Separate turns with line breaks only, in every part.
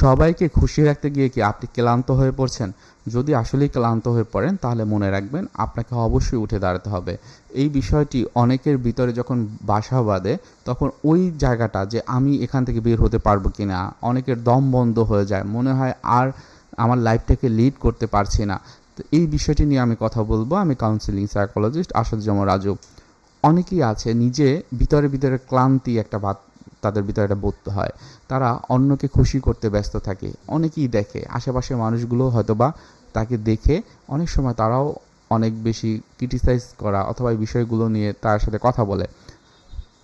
সবাইকে খুশি রাখতে গিয়ে কি আপনি ক্লান্ত হয়ে পড়ছেন? যদি আসলেই ক্লান্ত হয়ে পড়েন, তাহলে মনে রাখবেন আপনাকে অবশ্যই উঠে দাঁড়াতে হবে। এই বিষয়টি অনেকের ভিতরে যখন বাসা বাঁধে, তখন ওই জায়গাটা যে আমি এখান থেকে বের হতে পারব কি না অনেকের দম বন্ধ হয়ে যায়। মনে হয় আর আমার লাইফটাকে লিড করতে পারছি না। তো এই বিষয়টি নিয়ে আমি কথা বলব। আমি কাউন্সিলিং সাইকোলজিস্ট আসাদুজ্জামান রাজু। অনেকেই আছে নিজে ভিতরে ভিতরে ক্লান্তি একটা বাত তাদের ভিতরে একটা বোধ হয়। তারা অন্যকে খুশি করতে ব্যস্ত থাকে। অনেকেই দেখে। আশেপাশের মানুষগুলো হয়তোবা তাকে দেখে অনেক সময় তারাও অনেক বেশি ক্রিটিসাইজ করা অথবা এই বিষয়গুলো নিয়ে তার সাথে কথা বলে।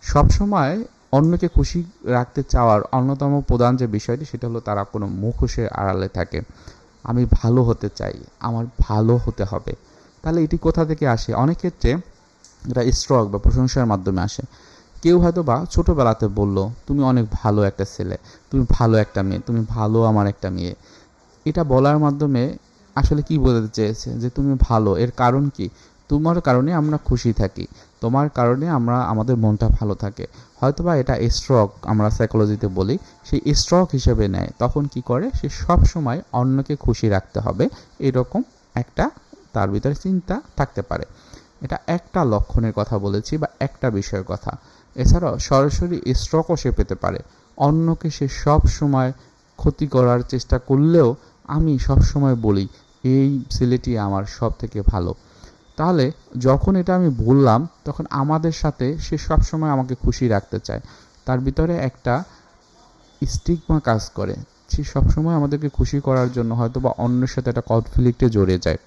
সব সময় অন্যকে খুশি রাখতে চাওয়ার অন্যতম প্রধান যে বিষয়টি, সেটা হলো তারা কোনো মুখোশের আড়ালে থাকে। আমি ভালো হতে চাই। আমার ভালো হতে হবে। তাহলে এটি কোথা থেকে আসে? অনেক ক্ষেত্রে এটা স্ট্রক বা প্রশংসার মাধ্যমে আসে। কেউ হয়তো বা ছোটোবেলাতে বলল, তুমি অনেক ভালো একটা ছেলে, তুমি ভালো একটা মেয়ে, তুমি ভালো আমার একটা মেয়ে। এটা বলার মাধ্যমে আসলে কি বোঝাতে চেয়েছে? যে তুমি ভালো, এর কারণ কি? তোমার কারণে আমরা খুশি থাকি, তোমার কারণে আমরা, আমাদের মনটা ভালো থাকে। হয়তোবা এটা স্ট্রক আমরা সাইকোলজিতে বলি সেই স্ট্রক হিসেবে নেয়, তখন কি করে? সে সব সময় অন্যকে খুশি রাখতে হবে, এরকম একটা, তার ভিতরে চিন্তা থাকতে পারে। এটা একটা লক্ষণের কথা বলেছি বা একটা বিষয়ের কথা। এছাড়াও সরাসরি স্ট্রকও সে পেতে পারে। অন্যকে সে সব সময় ক্ষতি করার চেষ্টা করলেও আমি সব সময় বলি, এই ছেলেটি আমার সব থেকে ভালো। তাহলে যখন এটা আমি বললাম, তখন আমাদের সাথে সে সব সময় আমাকে খুশি রাখতে চায়। তার ভিতরে একটা স্টিগমা কাজ করে। সে সবসময় আমাদেরকে খুশি করার জন্য হয়তো বা অন্যের সাথে একটা কনফ্লিক্টে জড়িয়ে যায়।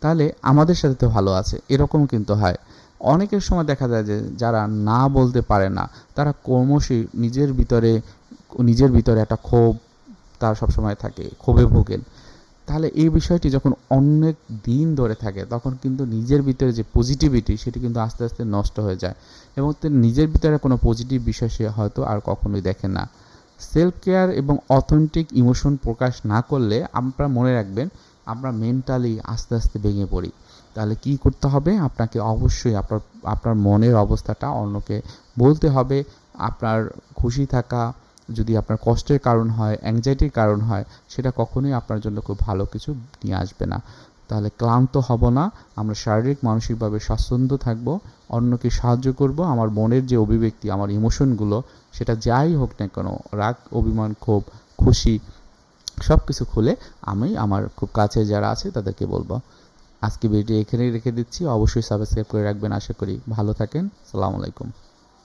তাহলে আমাদের সাথে তো ভালো আছে এরকম কিন্তু হয়। অনেকের সময় দেখা যায় যে যারা না বলতে পারে না, তারা ক্রমশই নিজের ভিতরে নিজের ভিতরে একটা ক্ষোভ তার সবসময় থাকে, ক্ষোভে ভোগেন। তাহলে এই বিষয়টি যখন অনেক দিন ধরে থাকে, তখন কিন্তু নিজের ভিতরে যে পজিটিভিটি সেটি কিন্তু আস্তে আস্তে নষ্ট হয়ে যায়। এবং নিজের ভিতরে কোনো পজিটিভ বিষয় সে হয়তো আর কখনোই দেখে না। সেলফ কেয়ার এবং অথেন্টিক ইমোশন প্রকাশ না করলে আপনারা মনে রাখবেন আমরা মেন্টালি আস্তে আস্তে ভেঙে পড়ি। তাহলে কি করতে হবে? আপনাকে অবশ্যই আপনার আপনার মনের অবস্থাটা অন্যকে বলতে হবে। আপনার খুশি থাকা, যদি আপনার কষ্টের কারণ হয় অ্যাংজাইটির কারণ হয়, সেটা কখনোই আপনার জন্য খুব ভালো কিছু নিয়ে আসবে না। তাহলে ক্লান্ত হব না, আমরা শারীরিক, মানসিকভাবে স্বাচ্ছন্দ্য থাকব, অন্যকে সাহায্য করব, আমার মনের যে অভিব্যক্তি, আমার ইমোশনগুলো, সেটা যাই হোক না কেন, রাগ, অভিমান, ক্ষোভ, খুশি সব কিছু খুলে আমি আমার খুব কাছে যারা আছে তাদেরকে বলব। আজকে ভিডিও এখানেই রেখে দিচ্ছি, অবশ্যই সাবস্ক্রাইব করে রাখবেন, আশা করি ভালো থাকেন, সালাম আলাইকুম।